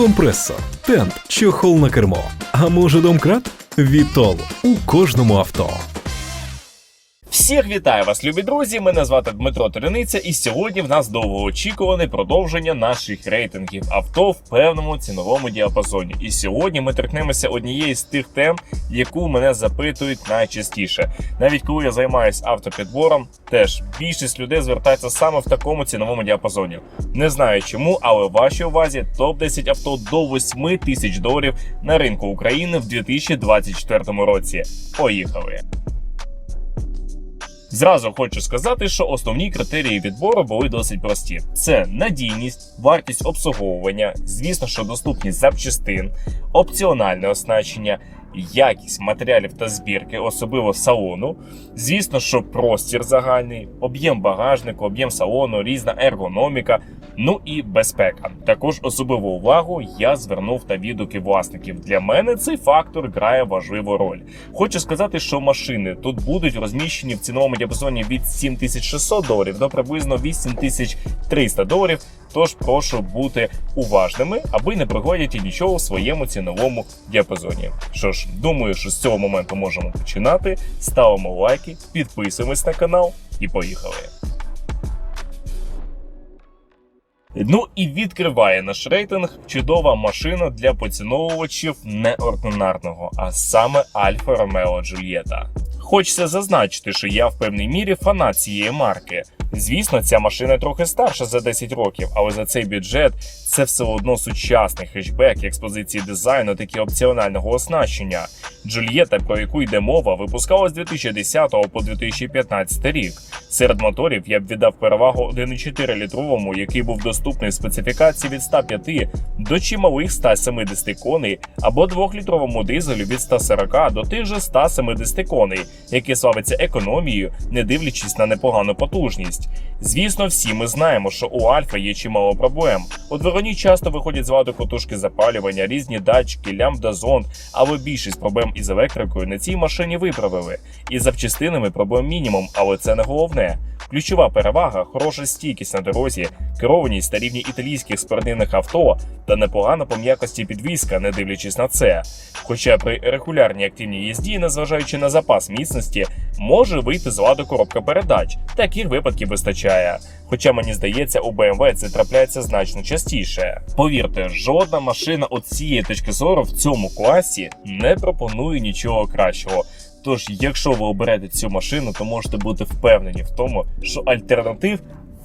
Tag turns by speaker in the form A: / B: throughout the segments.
A: компресор, тент, чохол на кермо. А може домкрат? Вітол у кожному авто.
B: Всіх вітаю вас, любі друзі! Мене звати Дмитро Терениця, і сьогодні в нас довгоочікуване продовження наших рейтингів авто в певному ціновому діапазоні. І сьогодні ми торкнемося однієї з тих тем, яку мене запитують найчастіше. Навіть коли я займаюся автопідбором, теж більшість людей звертається саме в такому ціновому діапазоні. Не знаю чому, але в вашій увазі топ 10 авто до 8 тисяч доларів на ринку України в 2024 році. Поїхали! Зразу хочу сказати, що основні критерії відбору були досить прості: це надійність, вартість обслуговування, звісно, що доступність запчастин, опціональне оснащення, якість матеріалів та збірки, особливо салону. Звісно, що простір загальний, об'єм багажнику, об'єм салону, різна ергономіка. Ну і безпека. Також особливу увагу я звернув на відгуки власників. Для мене цей фактор грає важливу роль. Хочу сказати, що машини тут будуть розміщені в ціновому діапазоні від 7600 доларів до приблизно 8300 доларів. Тож прошу бути уважними, аби не пригодять нічого в своєму ціновому діапазоні. Що ж, думаю, що з цього моменту можемо починати. Ставимо лайки, підписуємось на канал і поїхали. Ну і відкриває наш рейтинг чудова машина для поціновувачів неординарного, а саме Альфа Ромео Джульєта. Хочеться зазначити, що я в певній мірі фанат цієї марки. Звісно, ця машина трохи старша за 10 років, але за цей бюджет це все одно сучасний хетчбек, експозиції дизайну, так і опціонального оснащення. Джульєта, про яку йде мова, випускалась з 2010 по 2015 рік. Серед моторів я б віддав перевагу 1,4 літровому, який був доступний в специфікації від 105 до чималих 170 коней, або 2-літровому дизелю від 140 до тих же 170 коней, який славиться економією, не дивлячись на непогану потужність. Звісно, всі ми знаємо, що у Альфа є чимало проблем. У двигуні часто виходять з ладу котушки запалювання, різні датчики, лямбда зонд, але більшість проблем із електрикою на цій машині виправили. Із запчастинами проблем мінімум, але це не головне. Ключова перевага хороша стійкість на дорозі, керованість та рівні італійських спортивних авто та непогана по м'якості підвізка, не дивлячись на це. Хоча при регулярній активній їзді, незважаючи на запас міцності, може вийти з ладу коробка передач. Таких випадків вистачає. Хоча мені здається, у BMW це трапляється значно частіше. Повірте, жодна машина от цієї точки зору в цьому класі не пропонує нічого кращого. Тож, якщо ви оберете цю машину, то можете бути впевнені в тому, що альтернатив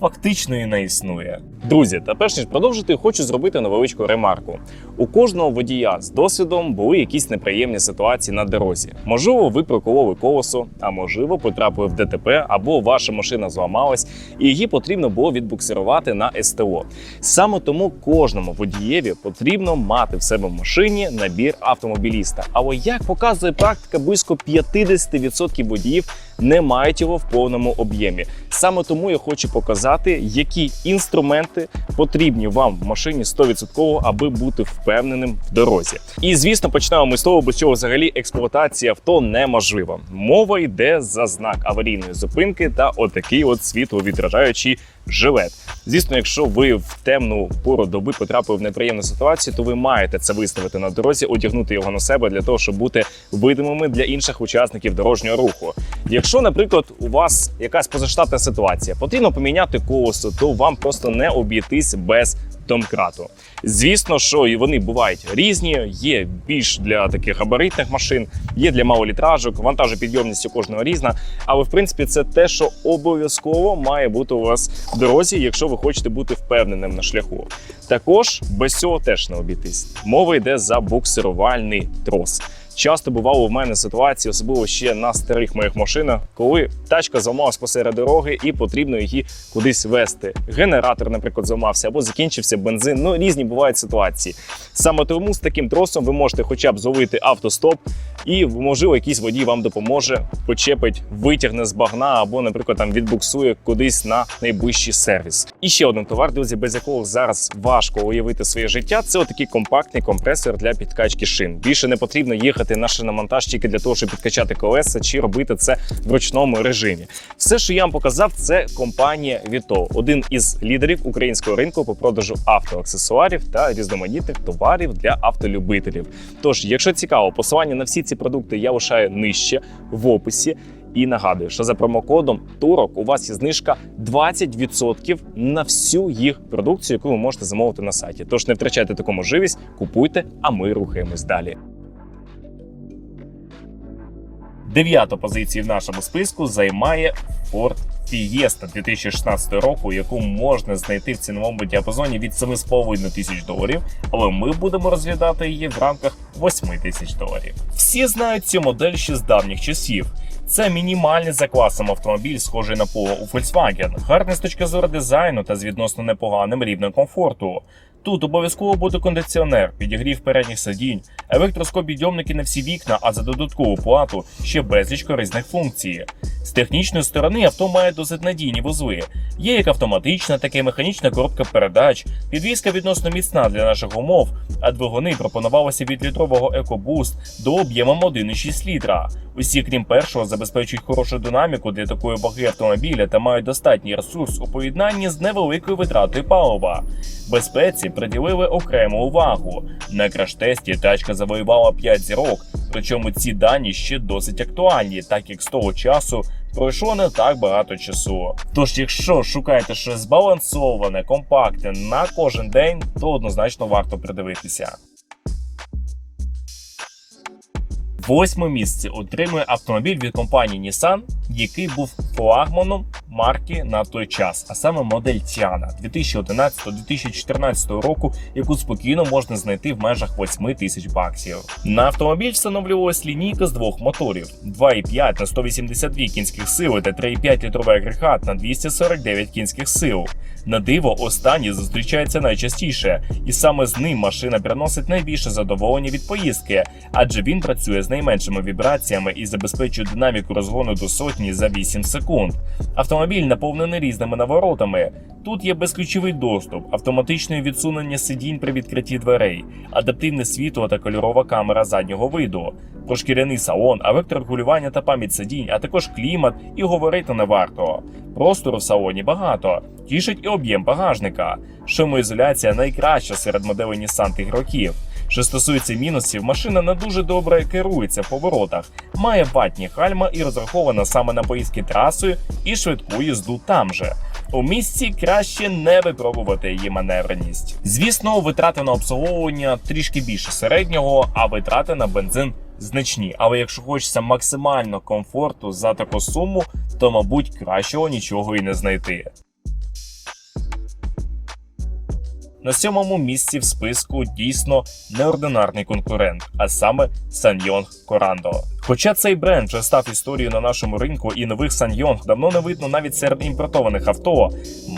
B: фактично і не існує. Друзі, та перш ніж продовжити, хочу зробити невеличку ремарку. У кожного водія з досвідом були якісь неприємні ситуації на дорозі. Можливо, ви прокололи колесо, а можливо, потрапили в ДТП, або ваша машина зламалась, і її потрібно було відбуксирувати на СТО. Саме тому кожному водієві потрібно мати в себе в машині набір автомобіліста. Але як показує практика, близько 50% водіїв не мають його в повному об'ємі. Саме тому я хочу показати, які інструменти потрібні вам в машині 100%, аби бути впевненим в дорозі. І звісно, почнемо ми з того, без чого взагалі експлуатація авто неможлива. Мова йде за знак аварійної зупинки та отакий от світловідражаючий жилет. Звісно, якщо ви в темну пору доби потрапили в неприємну ситуацію, то ви маєте це виставити на дорозі, одягнути його на себе для того, щоб бути видимими для інших учасників дорожнього руху. Якщо, наприклад, у вас якась позаштатна ситуація, потрібно поміняти колесо, то вам просто не обійтись без домкрату. Звісно, що і вони бувають різні. Є більш для таких габаритних машин, є для малолітражок, вантажопідйомність у кожного різна. Але в принципі це те, що обов'язково має бути у вас в дорозі, якщо ви хочете бути впевненим на шляху. Також без цього теж не обійтись. Мова йде за буксирувальний трос. Часто бувало в мене ситуації, особливо ще на старих моїх машинах, коли тачка зламалась посеред дороги і потрібно її кудись вести. Генератор, наприклад, зламався або закінчився бензин. Ну різні бувають ситуації. Саме тому з таким тросом ви можете хоча б зловити автостоп, і можливо якийсь водій вам допоможе, почепить, витягне з багна або, наприклад, там відбуксує кудись на найближчий сервіс. І ще один товар, друзі, без якого зараз важко уявити своє життя. Це отакий компактний компресор для підкачки шин. Більше не потрібно їхати
C: їхати на шиномонтаж тільки для того, щоб підкачати колеса, чи робити це в ручному режимі. Все, що я вам показав, це компанія Vito, один із лідерів українського ринку по продажу автоаксесуарів та різноманітних товарів для автолюбителів. Тож, якщо цікаво, посилання на всі ці продукти я лишаю нижче в описі. І нагадую, що за промокодом Турок у вас є знижка 20% на всю їх продукцію, яку ви можете замовити на сайті. Тож не втрачайте таку можливість, купуйте, а ми рухаємось далі.
B: Дев'яту позицію в нашому списку займає Ford Fiesta 2016 року, яку можна знайти в ціновому діапазоні від 7,5 тисяч доларів, але ми будемо розглядати її в рамках 8 тисяч доларів. Всі знають цю модель ще з давніх часів. Це мінімальний за класом автомобіль, схожий на Polo у Volkswagen, гарний з точки зору дизайну та з відносно непоганим рівнем комфорту. Тут обов'язково буде кондиціонер, підігрів передніх сидінь, електроскопідйомники на всі вікна, а за додаткову плату ще безліч корисних функцій. З технічної сторони авто має досить надійні вузли. Є як автоматична, так і механічна коробка передач, підвізка відносно міцна для наших умов, а двигуни пропонувалися від літрового EcoBoost до об'ємом 1,6 літра. Усі, крім першого, забезпечують хорошу динаміку для такої ваги автомобіля та мають достатній ресурс у поєднанні з невеликою витратою палива. Безпеці приділили окрему увагу. На краш-тесті тачка завоювала 5 зірок, причому ці дані ще досить актуальні, так як з того часу пройшло не так багато часу. Тож, якщо шукаєте щось збалансоване, компактне на кожен день, то однозначно варто придивитися. Восьме місце отримує автомобіль від компанії Nissan, який був флагманом марки на той час, а саме модель Тіана 2011-2014 року, яку спокійно можна знайти в межах 8 тисяч баксів. На автомобіль встановлювалась лінійка з двох моторів: 2,5 на 182 кінських сили та 3,5 літровий агрегат на 249 кінських сил. На диво, останній зустрічається найчастіше, і саме з ним машина приносить найбільше задоволення від поїздки, адже він працює з найменшими вібраціями і забезпечує динаміку розгону до сотні за 8 секунд. Автомобіль наповнений різними наворотами. Тут є безключовий доступ, автоматичне відсунення сидінь при відкритті дверей, адаптивне світло та кольорова камера заднього виду, прошкіряний салон, електрорегулювання та пам'ять сидінь, а також клімат і говорити не варто. Простору в салоні багато, тішить і об'єм багажника. Шумоізоляція найкраща серед моделей Nissan тих років. Що стосується мінусів, машина не дуже добре керується в поворотах, має ватні гальма і розрахована саме на поїздки трасою і швидку їзду там же. У місці краще не випробувати її маневреність. Звісно, витрати на обслуговування трішки більше середнього, а витрати на бензин значні. Але якщо хочеться максимально комфорту за таку суму, то мабуть кращого нічого і не знайти. На сьомому місці в списку дійсно неординарний конкурент, а саме Саньйонг Корандо. Хоча цей бренд вже став історією на нашому ринку і нових Саньйонг давно не видно навіть серед імпортованих авто,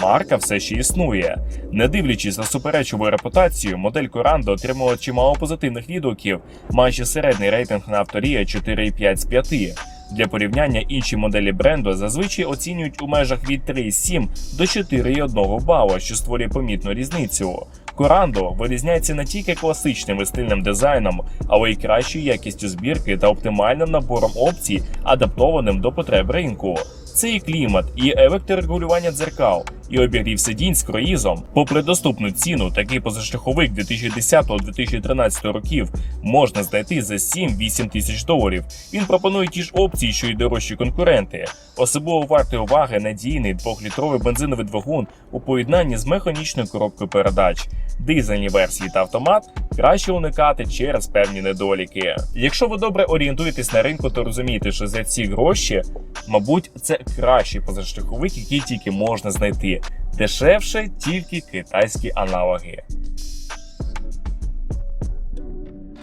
B: марка все ще існує. Не дивлячись на суперечливу репутацію, модель Корандо отримала чимало позитивних відгуків, маючи середній рейтинг на авторія 4,5 з 5. Для порівняння інші моделі бренду зазвичай оцінюють у межах від 3,7 до 4,1 бала, що створює помітну різницю. Корандо вирізняється не тільки класичним і стильним дизайном, але й кращою якістю збірки та оптимальним набором опцій, адаптованим до потреб ринку. Це і клімат, і електрорегулювання дзеркал, і обігрів сидінь з круїзом. Попри доступну ціну, такий позашляховик 2010-2013 років можна знайти за 7-8 тисяч доларів. Він пропонує ті ж опції, що й дорожчі конкуренти. Особливо вартої уваги надійний двохлітровий бензиновий двигун у поєднанні з механічною коробкою передач. Дизельні версії та автомат краще уникати через певні недоліки. Якщо ви добре орієнтуєтесь на ринку, то розумієте, що за ці гроші, мабуть, це кращий позашляховик, який тільки можна знайти. Дешевше тільки китайські аналоги.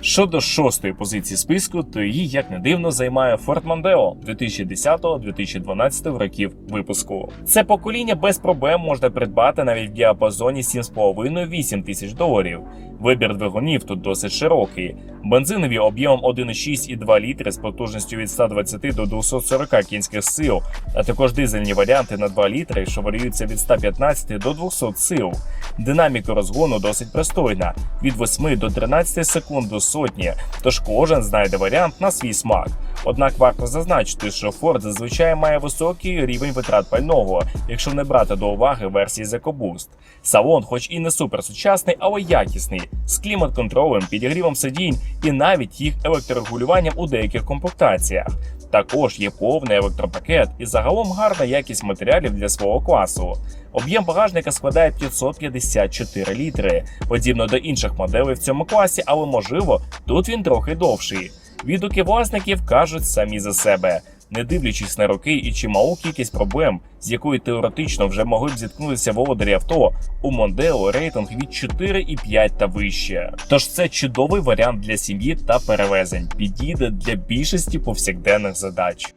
B: Щодо шостої позиції списку, то її, як не дивно, займає Ford Mondeo 2010-2012 років випуску. Це покоління без проблем можна придбати навіть в діапазоні 7,5-8 тисяч доларів. Вибір двигунів тут досить широкий. Бензинові об'ємом 1,6 і 2 літри з потужністю від 120 до 240 кінських сил, а також дизельні варіанти на 2 літри, що варіюються від 115 до 200 сил. Динаміка розгону досить пристойна від 8 до 13 секунд до сотні, тож кожен знайде варіант на свій смак. Однак варто зазначити, що Ford зазвичай має високий рівень витрат пального, якщо не брати до уваги версії EcoBoost. Салон, хоч і не суперсучасний, але якісний, з клімат-контролем, підігрівом сидінь і навіть їх електрорегулюванням у деяких комплектаціях. Також є повний електропакет і загалом гарна якість матеріалів для свого класу. Об'єм багажника складає 554 літри, подібно до інших моделей в цьому класі, але можливо тут він трохи довший. Відгуки власників кажуть самі за себе. Не дивлячись на роки і чималу кількість проблем, з якою теоретично вже могли б зіткнутися володарі авто, у Мондео рейтинг від 4,5 та вище. Тож це чудовий варіант для сім'ї та перевезень, підійде для більшості повсякденних задач.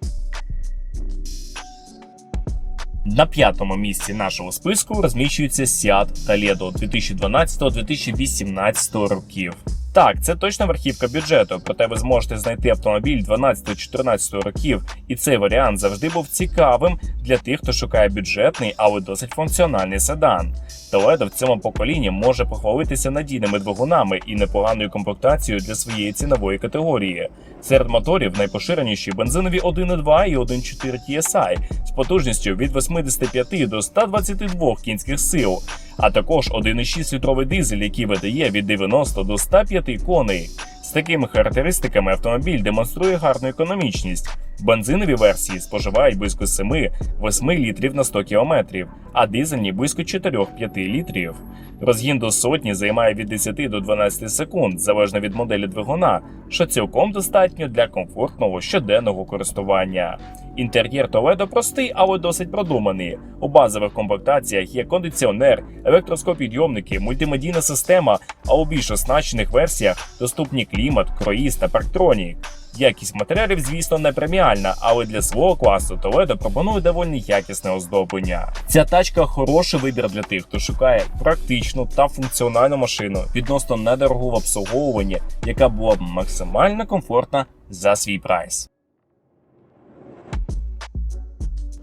B: На п'ятому місці нашого списку розміщується Seat Toledo 2012-2018 років. Так, це точно верхівка бюджету, проте ви зможете знайти автомобіль 12-14 років, і цей варіант завжди був цікавим для тих, хто шукає бюджетний, але досить функціональний седан. Toledo в цьому поколінні може похвалитися надійними двигунами і непоганою комплектацією для своєї цінової категорії. Серед моторів найпоширеніші бензинові 1.2 і 1.4 TSI з потужністю від 85 до 122 кінських сил, а також 1.6 літровий дизель, який видає від 90 до 105 коней. З такими характеристиками автомобіль демонструє гарну економічність. Бензинові версії споживають близько 7-8 літрів на 100 кілометрів, а дизельні близько 4-5 літрів. Розгін до сотні займає від 10 до 12 секунд, залежно від моделі двигуна, що цілком достатньо для комфортного щоденного користування. Інтер'єр Toledo простий, але досить продуманий. У базових комплектаціях є кондиціонер, електроскопідйомники, мультимедійна система, а у більш оснащених версіях доступні клімат, круїз та парктронік. Якість матеріалів, звісно, не преміальна, але для свого класу Toledo пропонує доволі якісне оздоблення. Ця тачка хороший вибір для тих, хто шукає практичну та функціональну машину відносно недорогу в обслуговуванні, яка була б максимально комфортна за свій прайс.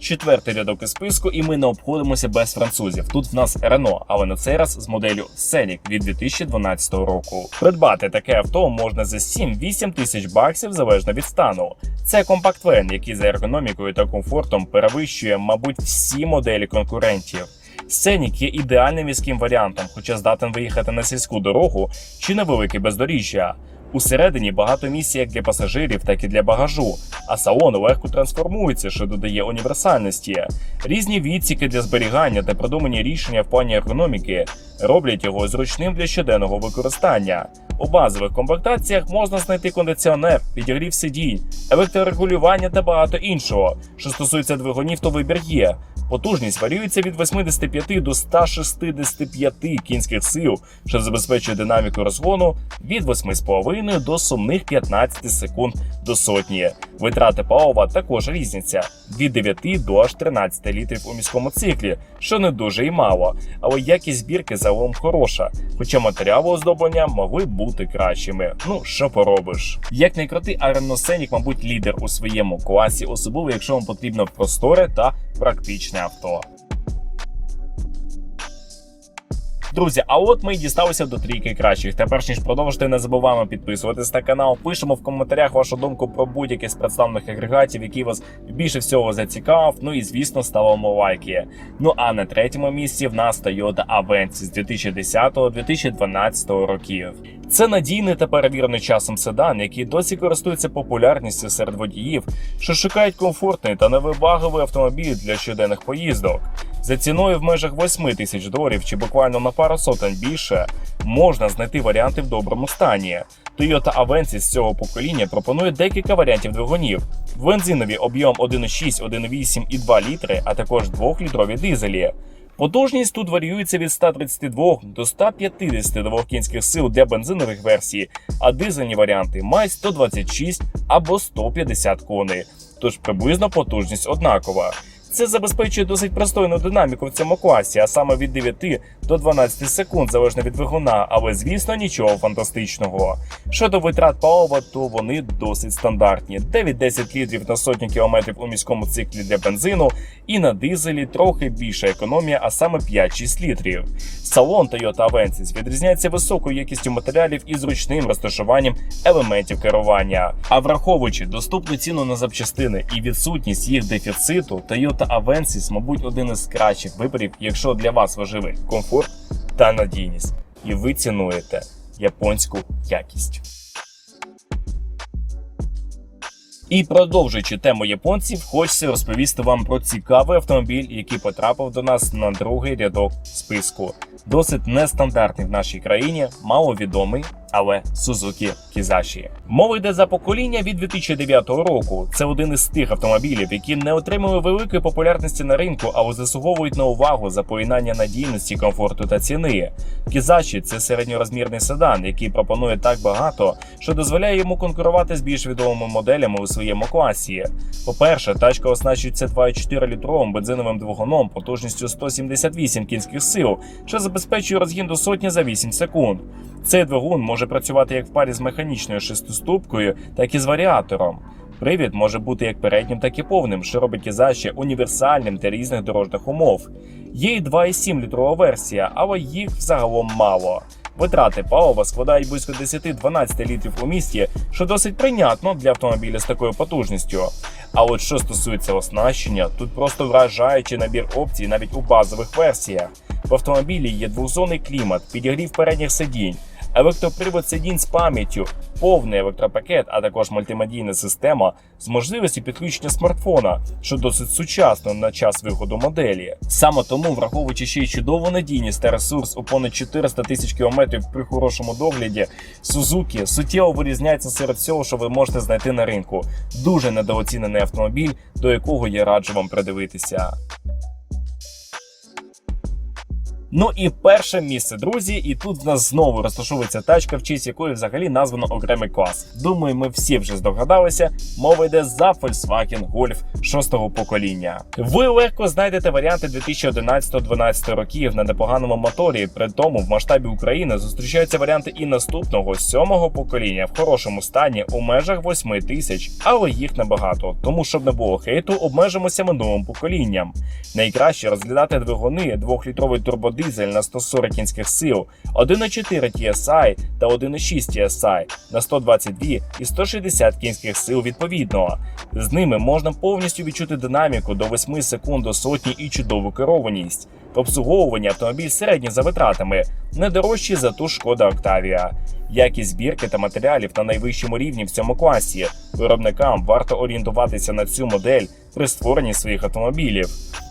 B: Четвертий рядок із списку, і ми не обходимося без французів. Тут в нас Рено, але на цей раз з моделлю Scenic від 2012 року. Придбати таке авто можна за 7-8 тисяч баксів залежно від стану. Це компакт-вен, який за ергономікою та комфортом перевищує, мабуть, всі моделі конкурентів. Сценік є ідеальним міським варіантом, хоча здатен виїхати на сільську дорогу чи на велике бездоріжжя. Усередині багато місць як для пасажирів, так і для багажу, а салон легко трансформується, що додає універсальності. Різні відсіки для зберігання та продумані рішення в плані ергономіки роблять його зручним для щоденного використання. У базових комплектаціях можна знайти кондиціонер, підігрів сидінь, електрорегулювання та багато іншого. Що стосується двигунів, то вибір є. Потужність варіюється від 85 до 165 кінських сил, що забезпечує динаміку розгону від 8,5 до сумних 15 секунд до сотні. Витрати палива також різняться від 9 до аж 13 літрів у міському циклі, що не дуже і мало, але якість збірки загалом хороша, хоча матеріали оздоблення могли бути кращими. Ну що поробиш? Як не крути, а мабуть, лідер у своєму класі, особливо якщо вам потрібно просторе та практичне авто. Друзі, а от ми дісталися до трійки кращих. Та перш ніж продовжити, не забуваємо підписуватись на канал. Пишемо в коментарях вашу думку про будь-який з представлених агрегатів, який вас більше всього зацікавив. Ну і звісно, ставимо лайки. Ну а на третьому місці в нас Toyota Avensis з 2010-2012 років. Це надійний та перевірений часом седан, який досі користується популярністю серед водіїв, що шукають комфортний та невибагливий автомобіль для щоденних поїздок. За ціною в межах 8 тисяч доларів чи буквально на пару сотень більше можна знайти варіанти в доброму стані. Toyota Avensis з цього покоління пропонує декілька варіантів двигунів: бензинові об'єм 1,6, 1,8 і 2 літри, а також 2-літрові дизелі. Потужність тут варіюється від 132 до 152 кінських сил для бензинових версій, а дизельні варіанти мають 126 або 150 коней, тож приблизно потужність однакова. Це забезпечує досить простойну динаміку в цьому класі, а саме від 9 до 12 секунд залежно від двигуна, але звісно нічого фантастичного. Щодо витрат палива, то вони досить стандартні: 9-10 літрів на сотню кілометрів у міському циклі для бензину, і на дизелі трохи більша економія, а саме 5-6 літрів. Салон Toyota Avensis відрізняється високою якістю матеріалів і зручним розташуванням елементів керування. А враховуючи доступну ціну на запчастини і відсутність їх дефіциту, Toyota Avensis, мабуть, один із кращих виборів, якщо для вас важливий комфорт та надійність, і ви цінуєте японську якість. І продовжуючи тему японців, хочеться розповісти вам про цікавий автомобіль, який потрапив до нас на другий рядок списку. Досить нестандартний в нашій країні, маловідомий, але Suzuki Kizashi. Мова йде за покоління від 2009 року. Це один із тих автомобілів, які не отримали великої популярності на ринку, але заслуговують на увагу за поєднання надійності, комфорту та ціни. Kizashi – це середньорозмірний седан, який пропонує так багато, що дозволяє йому конкурувати з більш відомими моделями у своєму класі. По-перше, тачка оснащується 2,4 літровим бензиновим двигуном потужністю 178 кінських сил, що забезпечує розгін до сотні за 8 секунд. Цей двигун може працювати як в парі з механічною шестиступкою, так і з варіатором. Привід може бути як переднім, так і повним, що робить Кізаші універсальним для різних дорожніх умов. Є й 2,7 літрова версія, але їх взагалом мало. Витрати палива складають близько 10-12 літрів у місті, що досить прийнятно для автомобіля з такою потужністю. А от що стосується оснащення, тут просто вражаючий набір опцій навіть у базових версіях. В автомобілі є двохзонний клімат, підігрів передніх сидінь, електропривод сидінь з пам'яттю, повний електропакет, а також мультимедійна система з можливістю підключення смартфона, що досить сучасно на час виходу моделі. Саме тому, враховуючи ще й чудову надійність та ресурс у понад 400 тисяч кілометрів при хорошому догляді, Suzuki суттєво вирізняється серед всього, що ви можете знайти на ринку. Дуже недооцінений автомобіль, до якого я раджу вам придивитися. Ну і перше місце, друзі, і тут в нас знову розташовується тачка, в честь якої взагалі названо окремий клас. Думаю, ми всі вже здогадалися. Мова йде за Volkswagen Golf 6-го покоління. Ви легко знайдете варіанти 2011-2012 років на непоганому моторі. При тому в масштабі України зустрічаються варіанти і наступного 7-го покоління в хорошому стані у межах 8 тисяч, але їх небагато. Тому щоб не було хейту, обмежимося минулим поколінням. Найкраще розглядати двигуни 2-літровий турбодизель на 140 кінських сил, 1,4 TSI та 1,6 TSI на 122 і 160 кінських сил відповідно. З ними можна повністю відчути динаміку до 8 секунд до сотні і чудову керованість. В обслуговуванні автомобіль середній за витратами, не дорожчий за ту шкода Octavia. Якість збірки та матеріалів на найвищому рівні в цьому класі. Виробникам варто орієнтуватися на цю модель при створенні своїх автомобілів.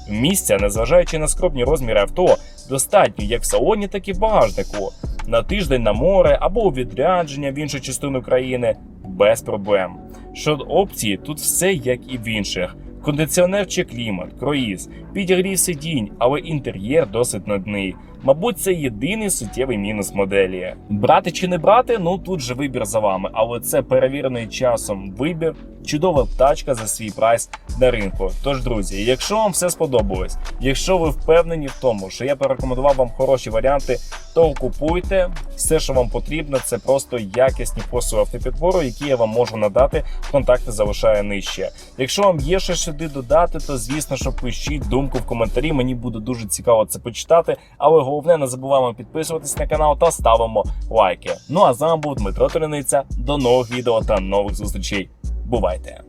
B: Місця, незважаючи на скромні розміри авто, достатньо як в салоні, так і в багажнику. На тиждень на море або у відрядження в іншу частину країни без проблем. Щодо опції, тут все як і в інших. Кондиціонер чи клімат, круїз, підігрів сидінь, але інтер'єр досить нудний. Мабуть, це єдиний суттєвий мінус моделі. Брати чи не брати, ну тут же вибір за вами, але це перевірений часом вибір. Чудова тачка за свій прайс на ринку. Тож, друзі, якщо вам все сподобалось, якщо ви впевнені в тому, що я порекомендував вам хороші варіанти, то купуйте. Все, що вам потрібно, це просто якісні послуги автопідбору, які я вам можу надати. Контакти залишаю нижче. Якщо вам є ще сюди додати, то звісно, що пишіть думку в коментарі. Мені буде дуже цікаво це почитати. Але головне, не забуваємо підписуватись на канал та ставимо лайки. Ну а з вами був Дмитро Толяниця. До нових відео та нових зустрічей. Бувайте!